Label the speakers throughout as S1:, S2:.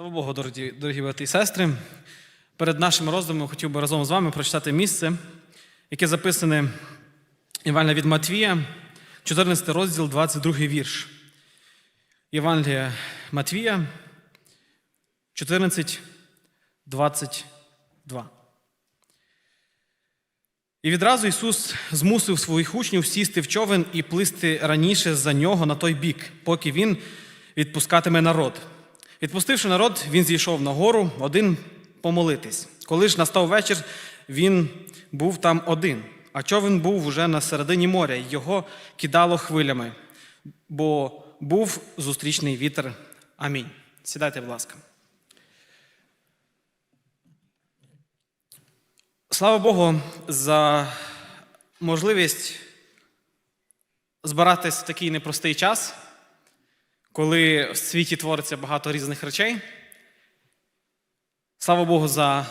S1: Слава Богу, дорогі, дорогі брати і сестри. Перед нашим роздумом хотів би разом з вами прочитати місце, яке записане Івана від Матвія, 14 розділ, 22 вірш. Євангелія Матвія, 14, 22. І відразу Ісус змусив своїх учнів сісти в човен і плисти раніше за нього на той бік, поки Він відпускатиме народ. Відпустивши народ, він зійшов на гору один помолитись. Коли ж настав вечір, він був там один, а човен був уже на середині моря, і його кидало хвилями, бо був зустрічний вітер. Амінь. Сідайте, будь ласка. Слава Богу, за можливість збиратись в такий непростий час, коли в світі твориться багато різних речей. Слава Богу, за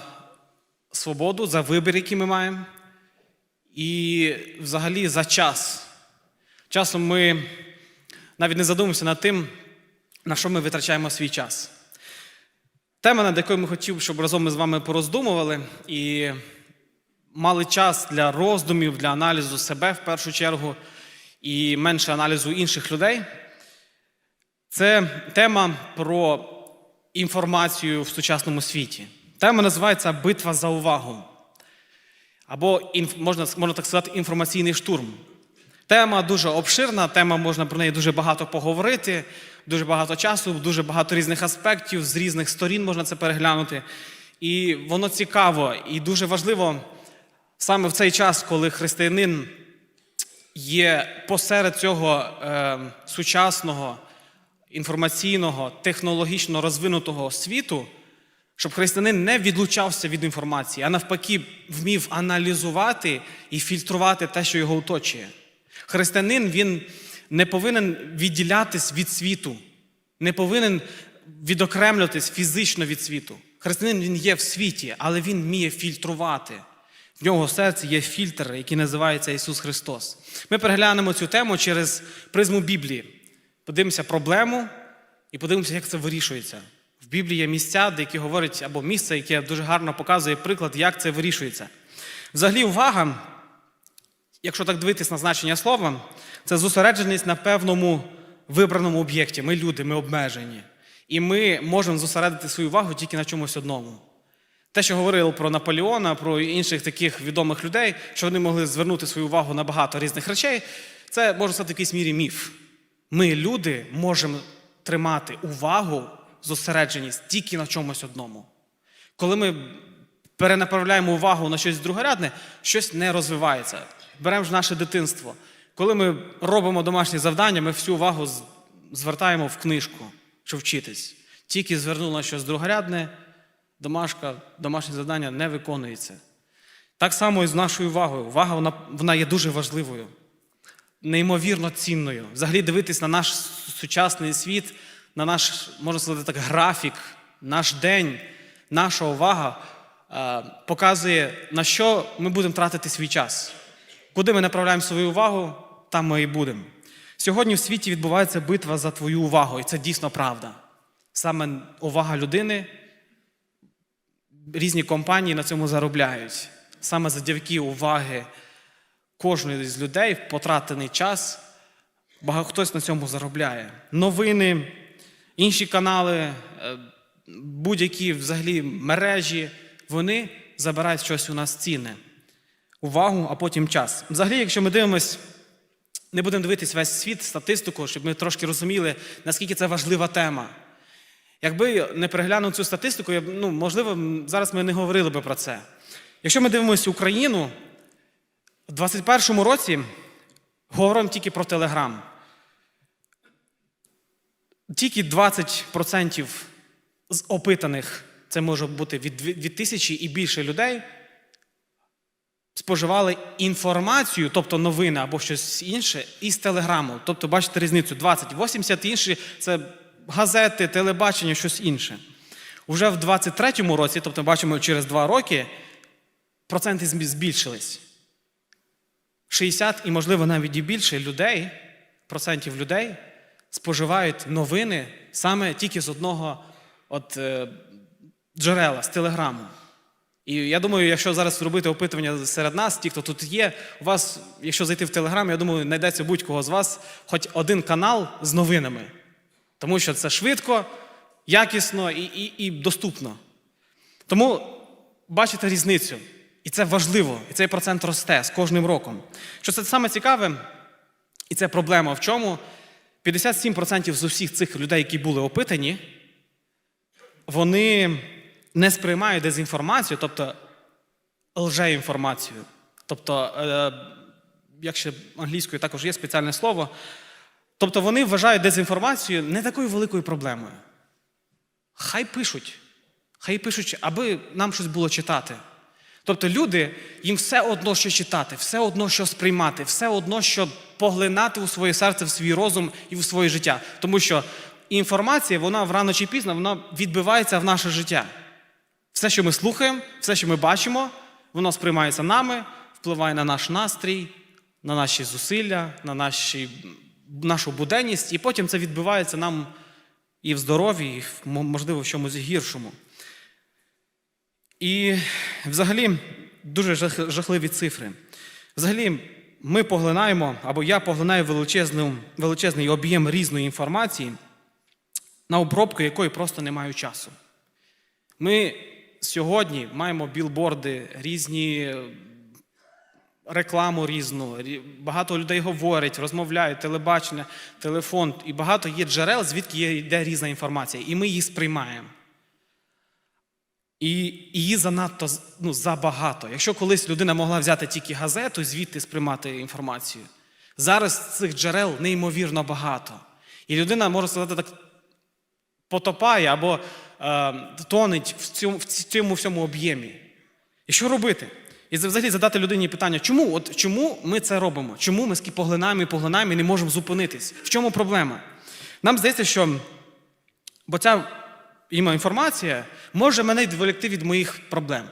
S1: свободу, за вибір, який ми маємо, і взагалі за час. Часом ми навіть не задумуємося над тим, на що ми витрачаємо свій час. Тема, над якою ми хотів, щоб разом ми з вами пороздумували і мали час для роздумів, для аналізу себе в першу чергу і менше аналізу інших людей. Це тема про інформацію в сучасному світі. Тема називається Битва за увагу. Або, можна, можна так сказати, інформаційний штурм. Тема дуже обширна, тема можна про неї дуже багато поговорити, дуже багато часу, дуже багато різних аспектів, з різних сторін можна це переглянути. І воно цікаво і дуже важливо саме в цей час, коли християнин є посеред цього е, сучасного, інформаційного, технологічно розвинутого світу, щоб християнин не відлучався від інформації, а навпаки, вмів аналізувати і фільтрувати те, що його оточує. Християнин він не повинен відділятись від світу, не повинен відокремлюватись фізично від світу. Християнин він є в світі, але він вміє фільтрувати. В нього в серці є фільтр, який називається Ісус Христос. Ми переглянемо цю тему через призму Біблії. Подивимося проблему і подивимося, як це вирішується. В Біблії є місця, де які говорять, або місце, яке дуже гарно показує приклад, як це вирішується. Взагалі, увага, якщо так дивитись на значення слова, це зосередженість на певному вибраному об'єкті. Ми люди, ми обмежені. І ми можемо зосередити свою увагу тільки на чомусь одному. Те, що говорили про Наполеона, про інших таких відомих людей, що вони могли звернути свою увагу на багато різних речей, це може стати в якійсь мірі міф. Ми, люди, можемо тримати увагу, зосередженість тільки на чомусь одному. Коли ми перенаправляємо увагу на щось другорядне, щось не розвивається. Беремо ж наше дитинство. Коли ми робимо домашні завдання, ми всю увагу звертаємо в книжку, щоб вчитись. Тільки звернули на щось другорядне, домашка, домашнє завдання не виконується. Так само і з нашою увагою. Увага вона, вона є дуже важливою, неймовірно цінною. Взагалі дивитись на наш сучасний світ, на наш, можна сказати так, графік, наш день, наша увага е, показує, на що ми будемо тратити свій час. Куди ми направляємо свою увагу, там ми і будемо. Сьогодні в світі відбувається битва за твою увагу, і це дійсно правда. Саме увага людини різні компанії на цьому заробляють. Саме завдяки уваги кожної з людей в потратений час, багато хтось на цьому заробляє. Новини, інші канали, е, будь-які взагалі мережі, вони забирають щось у нас цінне. Увагу, а потім час. Взагалі, якщо ми дивимось, не будемо дивитись весь світ, статистику, щоб ми трошки розуміли, наскільки це важлива тема. Якби не переглянув цю статистику, я, ну, можливо, зараз ми не говорили би про це. Якщо ми дивимося Україну, у 2021 році говоримо тільки про Телеграм. Тільки 20% з опитаних, це може бути від, від тисячі і більше людей, споживали інформацію, тобто новини або щось інше, із Телеграму. Тобто, бачите різницю: 20, 80 інші це газети, телебачення, щось інше. Уже в 23-му році, тобто бачимо через два роки, проценти збільшились. 60 і, можливо, навіть і більше людей, процентів людей споживають новини саме тільки з одного от, е, джерела з телеграму. І я думаю, якщо зараз зробити опитування серед нас, ті, хто тут є, у вас, якщо зайти в Телеграм, я думаю, знайдеться будь-кого з вас хоч один канал з новинами. Тому що це швидко, якісно і, і, і доступно. Тому бачите різницю. І це важливо, і цей процент росте з кожним роком. Що це саме цікаве, і це проблема в чому? 57% з усіх цих людей, які були опитані, вони не сприймають дезінформацію, тобто лжеінформацію. Тобто, е, якщо англійською також є спеціальне слово, тобто вони вважають дезінформацію не такою великою проблемою. Хай пишуть, хай пишуть, аби нам щось було читати. Тобто люди, їм все одно, що читати, все одно, що сприймати, все одно, що поглинати у своє серце, в свій розум і в своє життя. Тому що інформація, вона рано чи пізно вона відбивається в наше життя. Все, що ми слухаємо, все, що ми бачимо, воно сприймається нами, впливає на наш настрій, на наші зусилля, на наші, нашу буденність, і потім це відбивається нам і в здоров'ї, і можливо в чомусь гіршому. І взагалі дуже жахливі цифри. Взагалі, ми поглинаємо, або я поглинаю величезну, величезний об'єм різної інформації, на обробку якої просто не маю часу. Ми сьогодні маємо білборди, різні рекламу різну. Багато людей говорять, розмовляють, телебачення, телефон, і багато є джерел, звідки йде різна інформація, і ми її сприймаємо. І її занадто ну, забагато. Якщо колись людина могла взяти тільки газету звідти сприймати інформацію, зараз цих джерел неймовірно багато. І людина, може сказати, так потопає або е, тонеть в цьому, в цьому всьому об'ємі. І що робити? І взагалі задати людині питання, чому, от, чому ми це робимо? Чому ми поглинаємо і поглинаємо і не можемо зупинитись? В чому проблема? Нам здається, що бо ця іме інформація може мене відволікти від моїх проблем.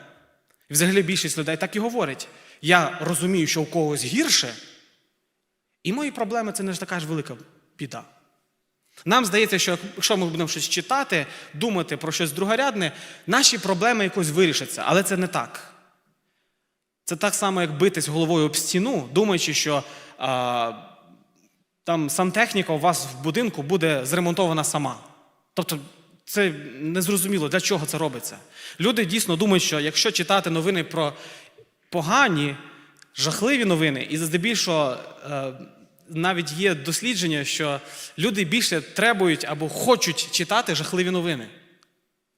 S1: І взагалі більшість людей так і говорить. Я розумію, що у когось гірше, і мої проблеми це не ж така ж велика біда. Нам здається, що якщо ми будемо щось читати, думати про щось другорядне, наші проблеми якось вирішаться, але це не так. Це так само, як битись головою об стіну, думаючи, що а, там сантехніка у вас в будинку буде зремонтована сама. Тобто це незрозуміло, для чого це робиться. Люди дійсно думають, що якщо читати новини про погані, жахливі новини, і здебільшого е, навіть є дослідження, що люди більше требують або хочуть читати жахливі новини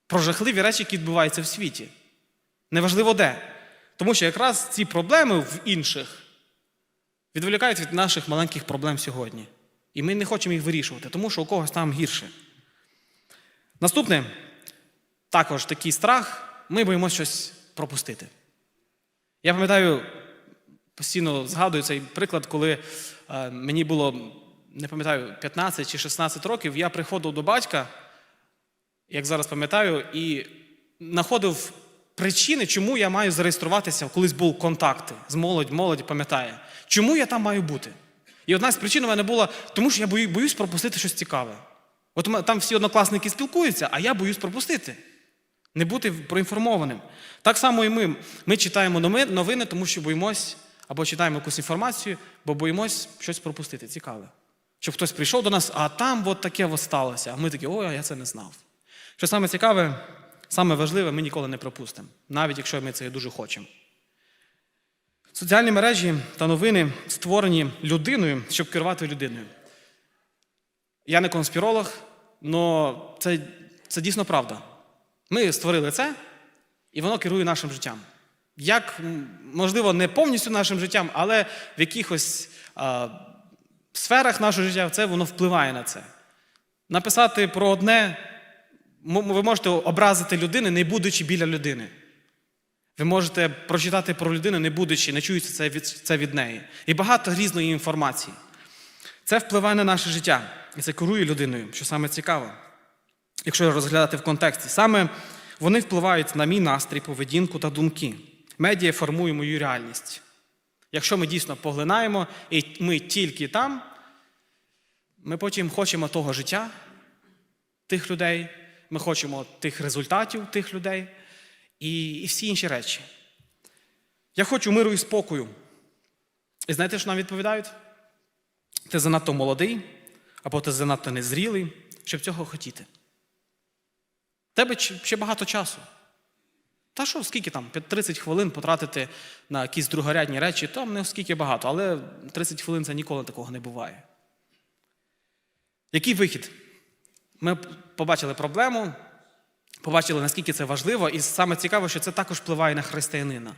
S1: про жахливі речі, які відбуваються в світі. Неважливо де. Тому що якраз ці проблеми в інших відволікають від наших маленьких проблем сьогодні. І ми не хочемо їх вирішувати, тому що у когось там гірше. Наступне, також такий страх, ми боїмося щось пропустити. Я пам'ятаю, постійно згадую цей приклад, коли е, мені було, не пам'ятаю, 15 чи 16 років, я приходив до батька, як зараз пам'ятаю, і знаходив причини, чому я маю зареєструватися, колись був контакти з молодь, молодь пам'ятає. Чому я там маю бути? І одна з причин у мене була, тому що я боюсь пропустити щось цікаве. От там всі однокласники спілкуються, а я боюсь пропустити. Не бути проінформованим. Так само і ми. Ми читаємо новини, тому що боїмось, або читаємо якусь інформацію, бо боїмось щось пропустити. Цікаве. Щоб хтось прийшов до нас, а там от таке от сталося. А ми такі, а я це не знав. Що саме цікаве, саме важливе, ми ніколи не пропустимо, навіть якщо ми це дуже хочемо. Соціальні мережі та новини створені людиною, щоб керувати людиною. Я не конспіролог, але це, це дійсно правда. Ми створили це, і воно керує нашим життям. Як, можливо, не повністю нашим життям, але в якихось а, сферах нашого життя це воно впливає на це. Написати про одне, ви можете образити людину, не будучи біля людини. Ви можете прочитати про людину, не будучи, не чуючи це від, це від неї. І багато різної інформації. Це впливає на наше життя, і це керує людиною, що саме цікаво. Якщо розглядати в контексті, саме вони впливають на мій настрій, поведінку та думки. Медіа формує мою реальність. Якщо ми дійсно поглинаємо, і ми тільки там, ми потім хочемо того життя, тих людей, ми хочемо тих результатів тих людей і, і всі інші речі. Я хочу миру і спокою. І знаєте, що нам відповідають? Ти занадто молодий, або ти занадто незрілий, щоб цього хотіти. Тебе ще багато часу. Та що, скільки там? 30 хвилин потратити на якісь другорядні речі, то не скільки багато, але 30 хвилин це ніколи такого не буває. Який вихід? Ми побачили проблему, побачили, наскільки це важливо, і саме цікаво, що це також впливає на християнина.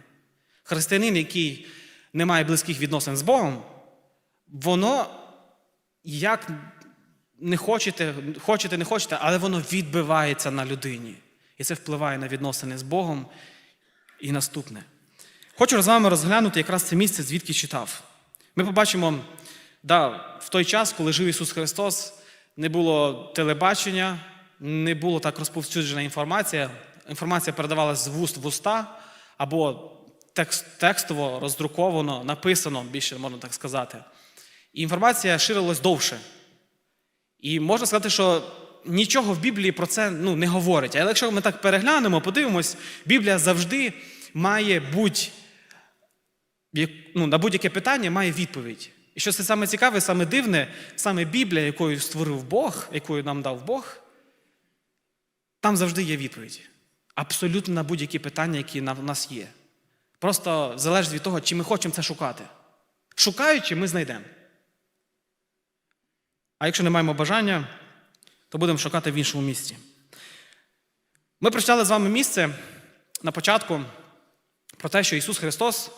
S1: Християнин, який не має близьких відносин з Богом, воно як не хочете, хочете, не хочете, але воно відбивається на людині. І це впливає на відносини з Богом. І наступне. Хочу з вами розглянути якраз це місце, звідки читав. Ми побачимо, да, в той час, коли жив Ісус Христос, не було телебачення, не було так розповсюджена інформація. Інформація передавалася з вуст в уста або текст, текстово, роздруковано, написано, більше можна так сказати. І інформація ширилась довше. І можна сказати, що нічого в Біблії про це ну, не говорить. Але якщо ми так переглянемо, подивимось, Біблія завжди має будь, ну, на будь-яке питання має відповідь. І що це саме цікаве, саме дивне, саме Біблія, якою створив Бог, якою нам дав Бог, там завжди є відповідь. Абсолютно на будь-які питання, які в нас є. Просто залежить від того, чи ми хочемо це шукати. Шукаючи, ми знайдемо. А якщо не маємо бажання, то будемо шукати в іншому місці. Ми прочитали з вами місце на початку про те, що Ісус Христос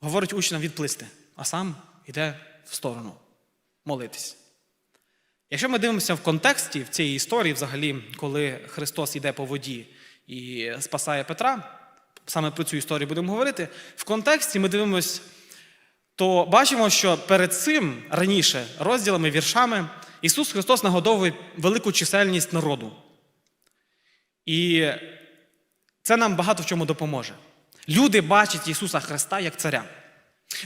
S1: говорить учням відплисти, а сам йде в сторону молитись. Якщо ми дивимося в контексті в цій історії, взагалі, коли Христос йде по воді і спасає Петра, саме про цю історію будемо говорити, в контексті ми дивимося то бачимо, що перед цим раніше розділами, віршами Ісус Христос нагодовує велику чисельність народу. І це нам багато в чому допоможе. Люди бачать Ісуса Христа як царя.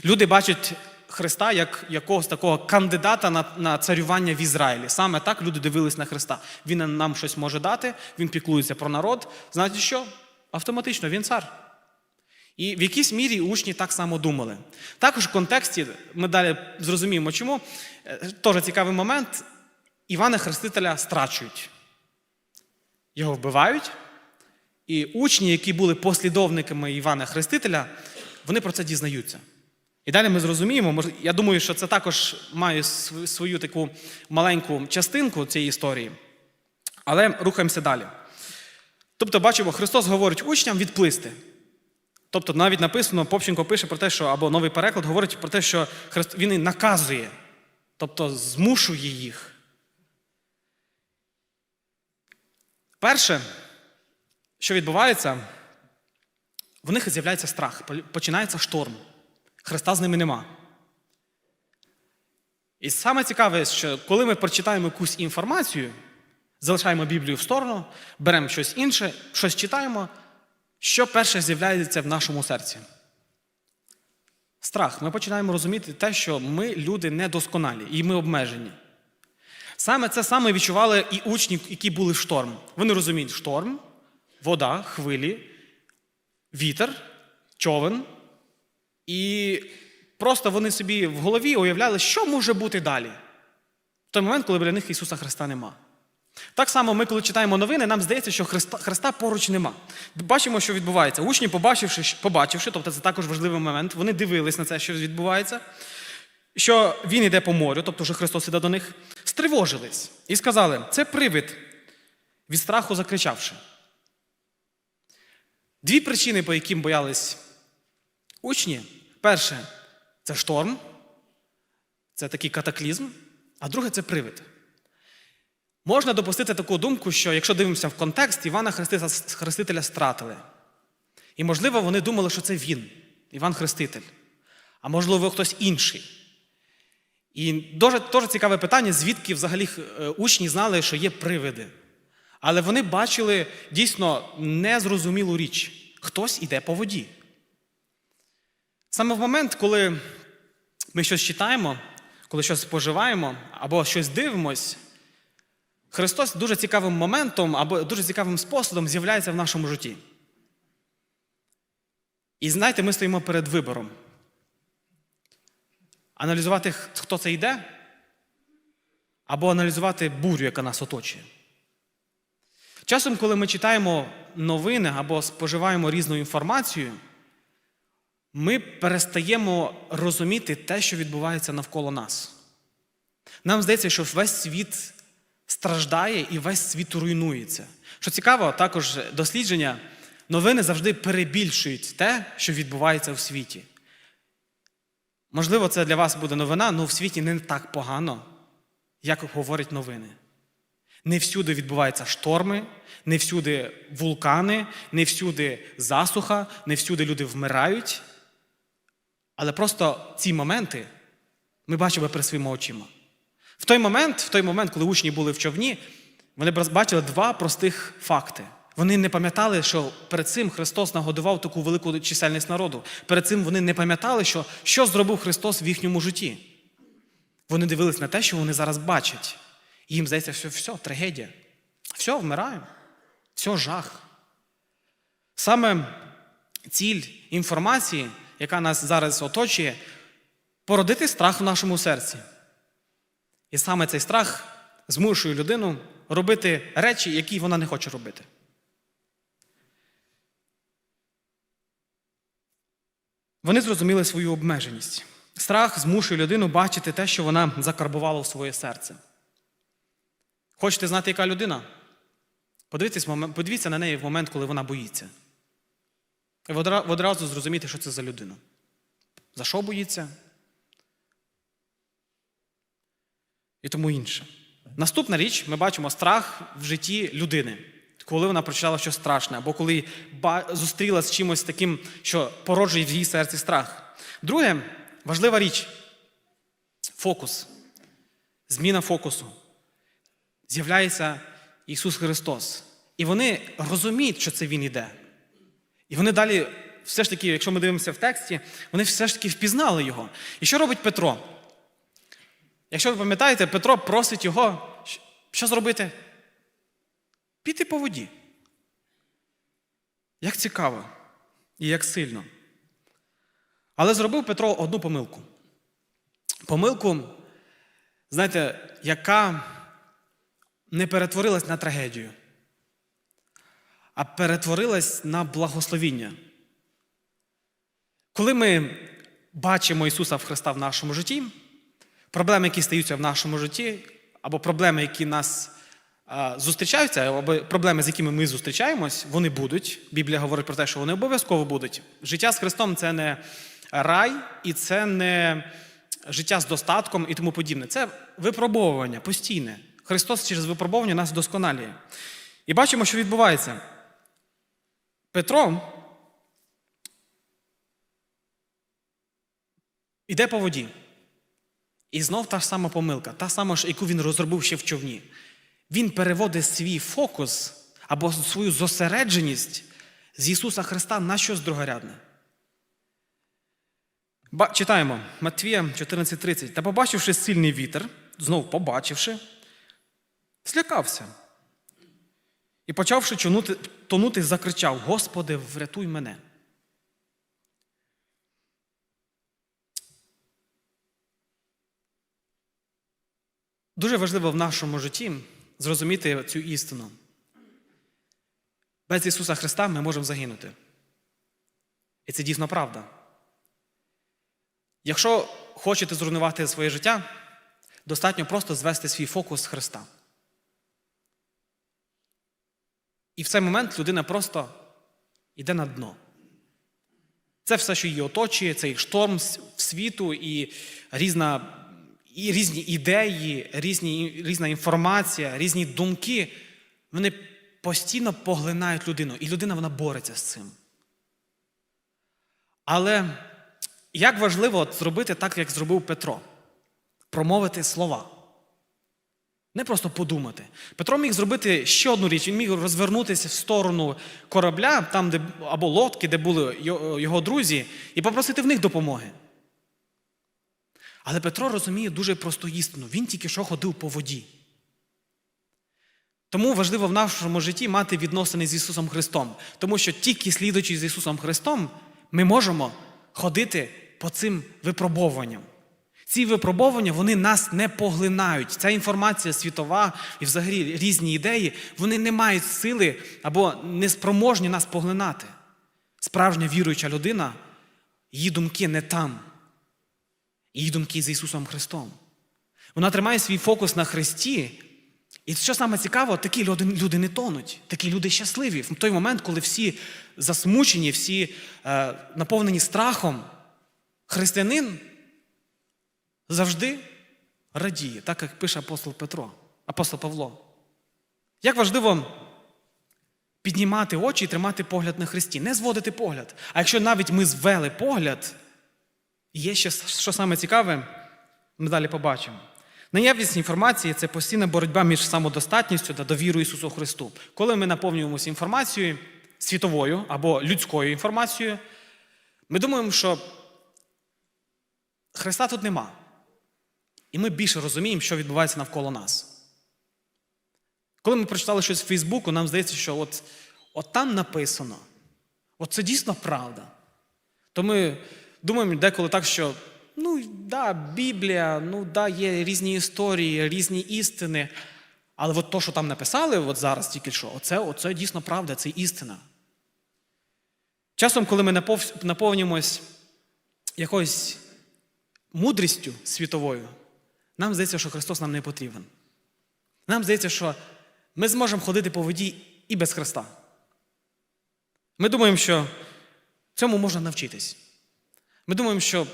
S1: Люди бачать Христа як якогось такого кандидата на, на царювання в Ізраїлі. Саме так люди дивились на Христа. Він нам щось може дати, він піклується про народ. Знаєте що? Автоматично він цар. І в якійсь мірі учні так само думали. Також в контексті ми далі зрозуміємо, чому Е, теж цікавий момент. Івана Хрестителя страчують. Його вбивають. І учні, які були послідовниками Івана Хрестителя, вони про це дізнаються. І далі ми зрозуміємо, я думаю, що це також має свою таку маленьку частинку цієї історії. Але рухаємося далі. Тобто, бачимо, Христос говорить учням відплисти. Тобто навіть написано, Попченко пише про те, що або новий переклад говорить про те, що Він і наказує, тобто змушує їх. Перше, що відбувається, в них з'являється страх, починається шторм. Христа з ними нема. І саме цікаве, що коли ми прочитаємо якусь інформацію, залишаємо Біблію в сторону, беремо щось інше, щось читаємо, що перше з'являється в нашому серці? Страх. Ми починаємо розуміти те, що ми люди недосконалі і ми обмежені. Саме це саме відчували і учні, які були в шторм. Вони розуміють шторм, вода, хвилі, вітер, човен. І просто вони собі в голові уявляли, що може бути далі. В той момент, коли біля них Ісуса Христа нема. Так само ми, коли читаємо новини, нам здається, що Христа, Христа поруч нема. Бачимо, що відбувається. Учні, побачивши, побачивши, тобто це також важливий момент, вони дивились на це, що відбувається, що Він йде по морю, тобто вже Христос іде до них, стривожились і сказали: це привид, від страху закричавши. Дві причини, по яким боялись учні. Перше це шторм, це такий катаклізм, а друге це привид. Можна допустити таку думку, що якщо дивимося в контекст, Івана Хрестителя, стратили. І, можливо, вони думали, що це він, Іван Хреститель, а можливо, хтось інший. І дуже, дуже цікаве питання, звідки взагалі е, учні знали, що є привиди. Але вони бачили дійсно незрозумілу річ: хтось іде по воді. Саме в момент, коли ми щось читаємо, коли щось споживаємо або щось дивимось, Христос дуже цікавим моментом або дуже цікавим способом з'являється в нашому житті. І знаєте, ми стоїмо перед вибором. Аналізувати, хто це йде, або аналізувати бурю, яка нас оточує. Часом, коли ми читаємо новини або споживаємо різну інформацію, ми перестаємо розуміти те, що відбувається навколо нас. Нам здається, що весь світ страждає і весь світ руйнується. Що цікаво, також дослідження, новини завжди перебільшують те, що відбувається в світі. Можливо, це для вас буде новина, але в світі не так погано, як говорять новини. Не всюди відбуваються шторми, не всюди вулкани, не всюди засуха, не всюди люди вмирають. Але просто ці моменти ми бачимо перед своїми очима. В той момент, в той момент, коли учні були в човні, вони бачили два простих факти. Вони не пам'ятали, що перед цим Христос нагодував таку велику чисельність народу. Перед цим вони не пам'ятали, що, що зробив Христос в їхньому житті. Вони дивились на те, що вони зараз бачать. І їм здається, що все, трагедія. Все, вмираємо. Все, жах. Саме ціль інформації, яка нас зараз оточує, породити страх в нашому серці. І саме цей страх змушує людину робити речі, які вона не хоче робити. Вони зрозуміли свою обмеженість. Страх змушує людину бачити те, що вона закарбувала в своє серце. Хочете знати, яка людина? Подивіться, на неї в момент, коли вона боїться. І одразу зрозуміти, що це за людина. За що боїться? І тому інше. Наступна річ, ми бачимо страх в житті людини, коли вона прочитала щось страшне, або коли зустріла з чимось таким, що породжує в її серці страх. Друге, важлива річ фокус, зміна фокусу. З'являється Ісус Христос. І вони розуміють, що це Він іде. І вони далі, все ж таки, якщо ми дивимося в тексті, вони все ж таки впізнали його. І що робить Петро? Якщо ви пам'ятаєте, Петро просить його, що зробити? Піти по воді. Як цікаво і як сильно. Але зробив Петро одну помилку. Помилку, знаєте, яка не перетворилась на трагедію, а перетворилась на благословіння. Коли ми бачимо Ісуса в Христа в нашому житті, проблеми, які стаються в нашому житті, або проблеми, які нас зустрічаються, або проблеми, з якими ми зустрічаємось, вони будуть. Біблія говорить про те, що вони обов'язково будуть. Життя з Христом це не рай, і це не життя з достатком і тому подібне. Це випробовування постійне. Христос через випробовування нас вдосконалює. І бачимо, що відбувається. Петро йде по воді. І знов та ж сама помилка, та сама, яку він розробив ще в човні. Він переводить свій фокус або свою зосередженість з Ісуса Христа на щось другорядне. Читаємо Матвія 14:30. Та побачивши сильний вітер, знов побачивши, злякався. І, почавши тонути, закричав: Господи, врятуй мене. Дуже важливо в нашому житті зрозуміти цю істину. Без Ісуса Христа ми можемо загинути. І це дійсно правда. Якщо хочете зруйнувати своє життя, достатньо просто звести свій фокус з Христа. І в цей момент людина просто йде на дно. Це все, що її оточує, цей шторм світу і різна, і різні ідеї, різні, різна інформація, різні думки, вони постійно поглинають людину. І людина вона бореться з цим. Але як важливо зробити так, як зробив Петро, промовити слова. Не просто подумати. Петро міг зробити ще одну річ, він міг розвернутися в сторону корабля, там, де, або лодки, де були його друзі, і попросити в них допомоги. Але Петро розуміє дуже просту істину. Він тільки що ходив по воді. Тому важливо в нашому житті мати відносини з Ісусом Христом. Тому що тільки слідуючи з Ісусом Христом, ми можемо ходити по цим випробовуванням. Ці випробовування вони нас не поглинають. Ця інформація світова і взагалі різні ідеї, вони не мають сили або не спроможні нас поглинати. Справжня віруюча людина, її думки не там. Її думки з Ісусом Христом. Вона тримає свій фокус на Христі. І що саме цікаво, такі люди, люди не тонуть, такі люди щасливі. В той момент, коли всі засмучені, всі е, наповнені страхом, християнин завжди радіє, так як пише апостол Петро, апостол Павло. Як важливо піднімати очі і тримати погляд на Христі, не зводити погляд. А якщо навіть ми звели погляд, є ще що саме цікаве, ми далі побачимо. Наявність інформації це постійна боротьба між самодостатністю та довірою Ісусу Христу. Коли ми наповнюємося інформацією світовою або людською інформацією, ми думаємо, що Христа тут нема. І ми більше розуміємо, що відбувається навколо нас. Коли ми прочитали щось в Фейсбуку, нам здається, що от, от там написано, от це дійсно правда. То ми думаємо деколи так, що ну, да, Біблія, ну да, є різні історії, різні істини. Але от то, що там написали от зараз тільки що, оце, оце дійсно правда, це істина. Часом, коли ми наповнюємось якоюсь мудрістю світовою, нам здається, що Христос нам не потрібен. Нам здається, що ми зможемо ходити по воді і без Христа. Ми думаємо, що цьому можна навчитись. Ми думаємо, що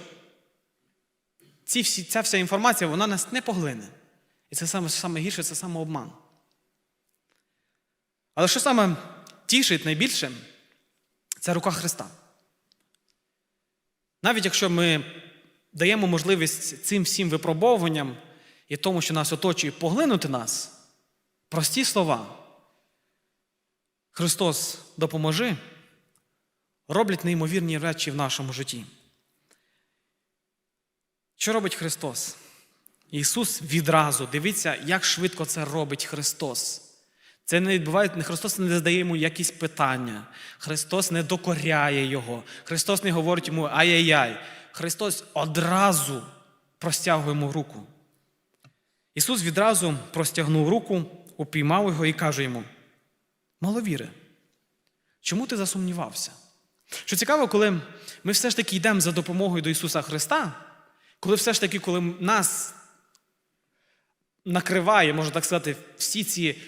S1: ці всі, ця вся інформація вона нас не поглине. І це саме, саме гірше це самообман. Але що саме тішить найбільше, це рука Христа. Навіть якщо ми даємо можливість цим всім випробовуванням і тому, що нас оточує, поглинути нас, прості слова. Христос допоможи, роблять неймовірні речі в нашому житті. Що робить Христос? Ісус відразу, дивіться, як швидко це робить Христос. Це не відбувається, Христос не задає йому якісь питання. Христос не докоряє Його. Христос не говорить йому ай-яй-яй. Христос одразу простягує йому руку. Ісус відразу простягнув руку, упіймав його і каже йому: Маловіре, чому ти засумнівався? Що цікаво, коли ми все ж таки йдемо за допомогою до Ісуса Христа, коли все ж таки, коли нас накриває, можна так сказати, всі ці,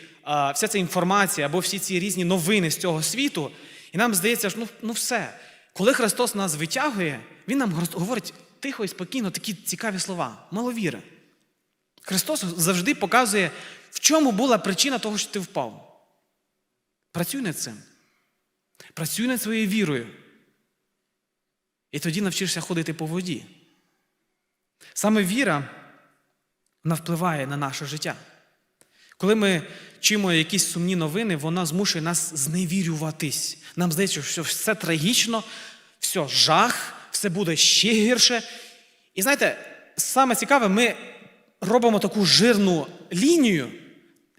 S1: вся ця інформація або всі ці різні новини з цього світу, і нам здається, що ну, ну все, коли Христос нас витягує, Він нам говорить тихо і спокійно такі цікаві слова, маловіри. Христос завжди показує, в чому була причина того, що ти впав. Працюй над цим. Працюй над своєю вірою. І тоді навчишся ходити по воді. Саме віра вона впливає на наше життя. Коли ми чуємо якісь сумні новини, вона змушує нас зневірюватись. Нам здається, що все трагічно, все жах, все буде ще гірше. І знаєте, саме цікаве, ми робимо таку жирну лінію,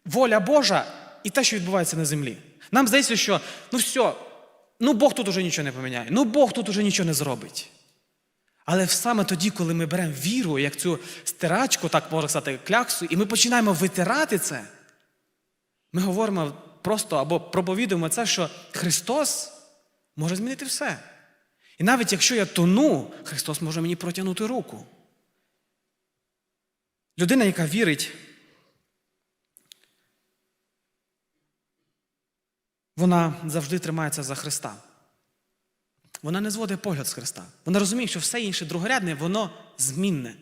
S1: воля Божа і те, що відбувається на землі. Нам здається, що ну все, ну Бог тут уже нічого не поміняє, ну Бог тут уже нічого не зробить. Але саме тоді, коли ми беремо віру, як цю стирачку, так можна сказати, кляксу, і ми починаємо витирати це, ми говоримо просто або проповідуємо це, що Христос може змінити все. І навіть якщо я тону, Христос може мені протягнути руку. Людина, яка вірить, вона завжди тримається за Христа. Вона не зводить погляд з Христа. Вона розуміє, що все інше другорядне, воно змінне.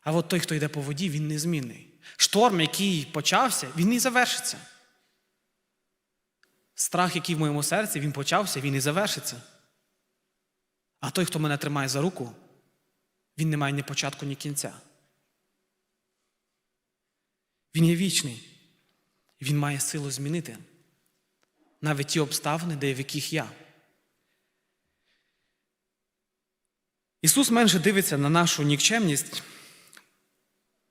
S1: А от той, хто йде по воді, він незмінний. Шторм, який почався, він і завершиться. Страх, який в моєму серці, він почався, він і завершиться. А той, хто мене тримає за руку, він не має ні початку, ні кінця. Він є вічний. Він має силу змінити навіть ті обставини, де в яких я. Ісус менше дивиться на нашу нікчемність.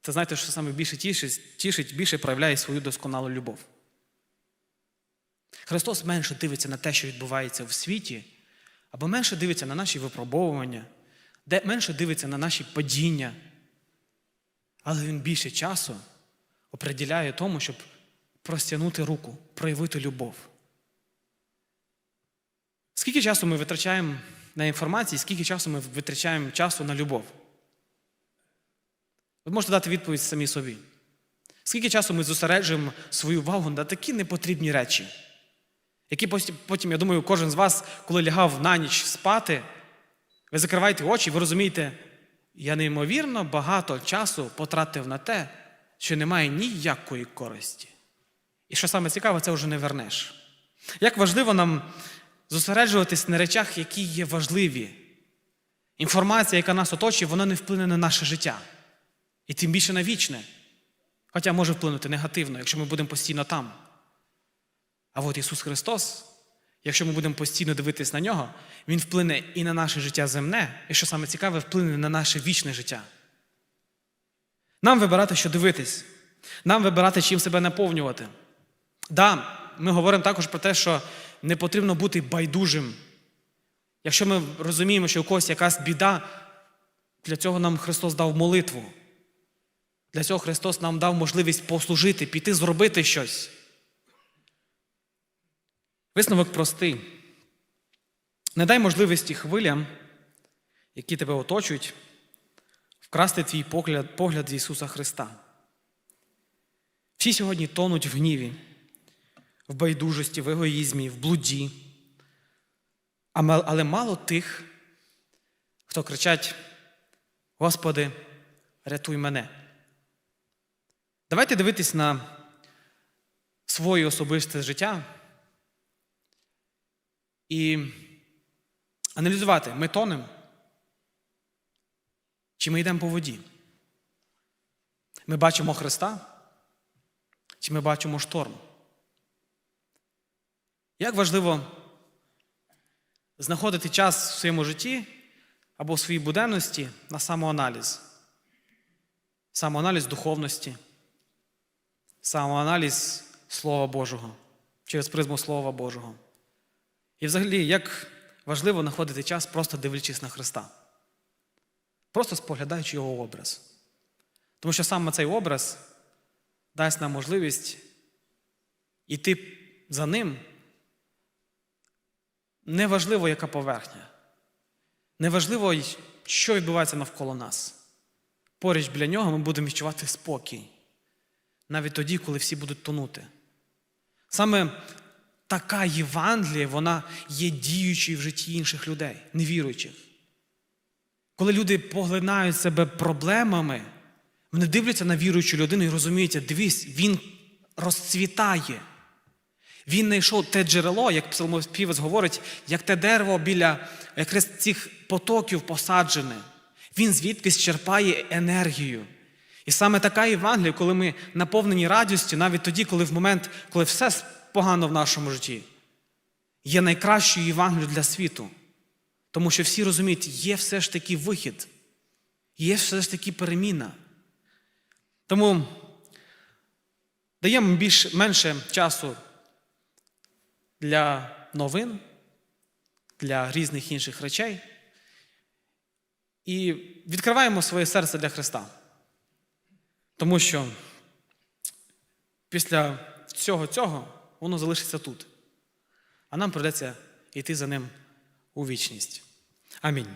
S1: Це знаєте, що саме більше тішить, тішить, більше проявляє свою досконалу любов. Христос менше дивиться на те, що відбувається в світі, або менше дивиться на наші випробовування, де менше дивиться на наші падіння. Але Він більше часу оприділяє тому, щоб простягнути руку, проявити любов. Скільки часу ми витрачаємо на інформацію, скільки часу ми витрачаємо часу на любов? Ви можете дати відповідь самі собі. Скільки часу ми зосереджуємо свою увагу на такі непотрібні речі, які потім- я думаю, кожен з вас, коли лягав на ніч спати, ви закриваєте очі, ви розумієте, я неймовірно багато часу потратив на те, що не має ніякої користі. І що саме цікаве, це вже не вернеш. Як важливо нам зосереджуватись на речах, які є важливі. Інформація, яка нас оточує, вона не вплине на наше життя. І тим більше на вічне. Хоча може вплинути негативно, якщо ми будемо постійно там. А от Ісус Христос, якщо ми будемо постійно дивитись на нього, Він вплине і на наше життя земне, і що саме цікаве, вплине на наше вічне життя. Нам вибирати, що дивитись, нам вибирати, чим себе наповнювати. Да, ми говоримо також про те, що не потрібно бути байдужим. Якщо ми розуміємо, що у когось якась біда, для цього нам Христос дав молитву. Для цього Христос нам дав можливість послужити, піти зробити щось. Висновок простий. Не дай можливості хвилям, які тебе оточують, вкрасти твій погляд, погляд з Ісуса Христа. Всі сьогодні тонуть в гніві, в байдужості, в егоїзмі, в блуді. Але мало тих, хто кричать: Господи, рятуй мене. Давайте дивитись на своє особисте життя і аналізувати, ми тонемо, чи ми йдемо по воді. Ми бачимо Христа, чи ми бачимо шторм. Як важливо знаходити час в своєму житті або в своїй буденності на самоаналіз, самоаналіз духовності, самоаналіз Слова Божого через призму Слова Божого. І взагалі, як важливо знаходити час, просто дивлячись на Христа, просто споглядаючи Його образ. Тому що саме цей образ дасть нам можливість йти за ним. Неважливо, яка поверхня. Неважливо, що відбувається навколо нас. Поруч біля нього ми будемо відчувати спокій. Навіть тоді, коли всі будуть тонути. Саме така Євангелія, вона є діючою в житті інших людей, невіруючих. Коли люди поглинають себе проблемами, вони дивляться на віруючу людину і розуміють, дивись, він розцвітає. Він знайшов те джерело, як псалмоспівець говорить, як те дерево біля якраз цих потоків посаджене. Він звідкись черпає енергію. І саме така Євангелія, коли ми наповнені радістю, навіть тоді, коли в момент, коли все погано в нашому житті, є найкращою Євангелією для світу. Тому що всі розуміють, є все ж таки вихід, є все ж таки переміна. Тому даємо більш, менше часу для новин, для різних інших речей. І відкриваємо своє серце для Христа. Тому що після всього цього воно залишиться тут. А нам придеться йти за ним у вічність. Амінь.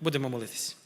S1: Будемо молитись.